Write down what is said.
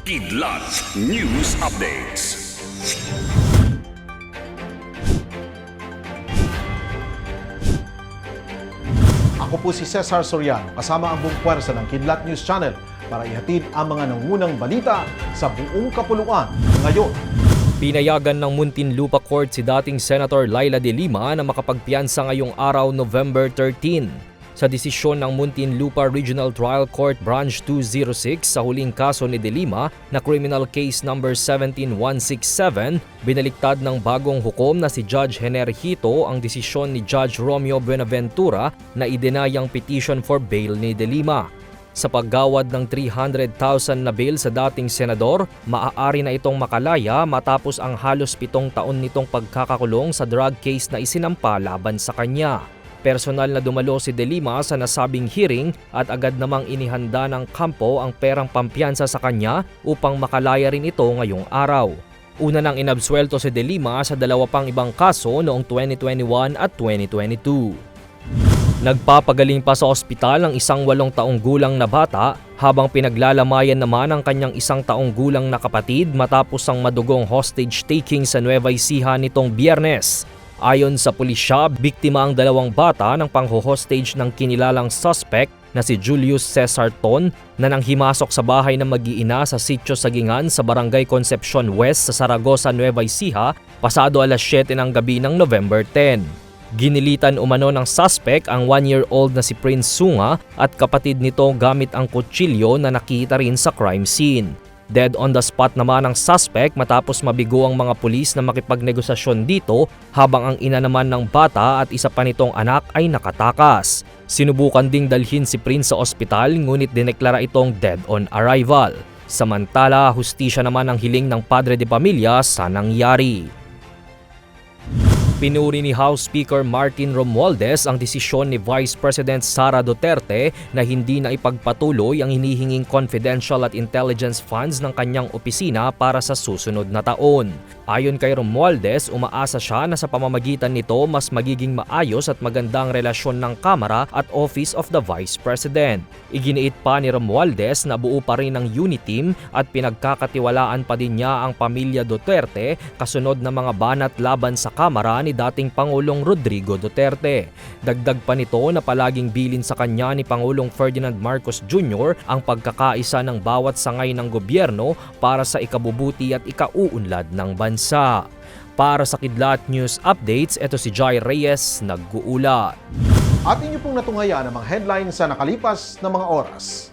Kidlat News Updates. Ako po si Cesar Soriano, kasama ang buong puwersa ng Kidlat News Channel para ihatid ang mga nangunang balita sa buong kapuluan ngayon. Pinayagan ng Muntinlupa Court si dating Senator Laila de Lima na makapagpiansa ngayong araw November 13. Sa desisyon ng Muntinlupa Regional Trial Court Branch 206 sa huling kaso ni de Lima na criminal case number 17167, binaliktad ng bagong hukom na si Judge Henerhito ang desisyon ni Judge Romeo Buenaventura na idenayang petition for bail ni de Lima. Sa paggawad ng 300,000 na bail sa dating senador, maaari na itong makalaya matapos ang halos pitong taon nitong pagkakakulong sa drug case na isinampa laban sa kanya. Personal na dumalo si De Lima sa nasabing hearing at agad namang inihanda ng kampo ang perang pampiyansa sa kanya upang makalaya rin ito ngayong araw. Una nang inabsuelto si De Lima sa dalawa pang ibang kaso noong 2021 at 2022. Nagpapagaling pa sa ospital ang isang walong taong gulang na bata habang pinaglalamayan naman ang kanyang isang taong gulang na kapatid matapos ang madugong hostage taking sa Nueva Ecija nitong biyernes. Ayon sa pulisya, biktima ang dalawang bata ng pangho-hostage ng kinilalang suspect na si Julius Cesar Ton na nang himasok sa bahay ng mag-iina sa Sitio Sagingan sa Barangay Concepcion West sa Saragossa, Nueva Ecija pasado alas 7 ng gabi ng November 10. Ginilitan umano ng suspect ang one-year-old na si Prince Sunga at kapatid nito gamit ang kutsilyo na nakita rin sa crime scene. Dead on the spot naman ang suspect matapos mabigo ang mga pulis na makipagnegosasyon dito habang ang ina naman ng bata at isa pa nitong anak ay nakatakas. Sinubukan ding dalhin si Prince sa ospital ngunit dineklara itong dead on arrival. Samantala, hustisya naman ang hiling ng padre de pamilya sa nangyari. Pinuri ni House Speaker Martin Romualdez ang desisyon ni Vice President Sara Duterte na hindi na ipagpatuloy ang hinihinging confidential at intelligence funds ng kanyang opisina para sa susunod na taon. Ayon kay Romualdez, umaasa siya na sa pamamagitan nito mas magiging maayos at magandang relasyon ng Kamara at Office of the Vice President. Iginiit pa ni Romualdez na buo pa rin ang Uniteam at pinagkakatiwalaan pa din niya ang pamilya Duterte kasunod ng mga banat laban sa Kamara ni dating Pangulong Rodrigo Duterte. Dagdag pa nito na palaging bilin sa kanya ni Pangulong Ferdinand Marcos Jr. ang pagkakaisa ng bawat sangay ng gobyerno para sa ikabubuti at ikauunlad ng bansa. Para sa Kidlat News Updates, ito si Jai Reyes, nag-uulat. At inyo pong natunghaya ang mga headlines sa nakalipas na mga oras.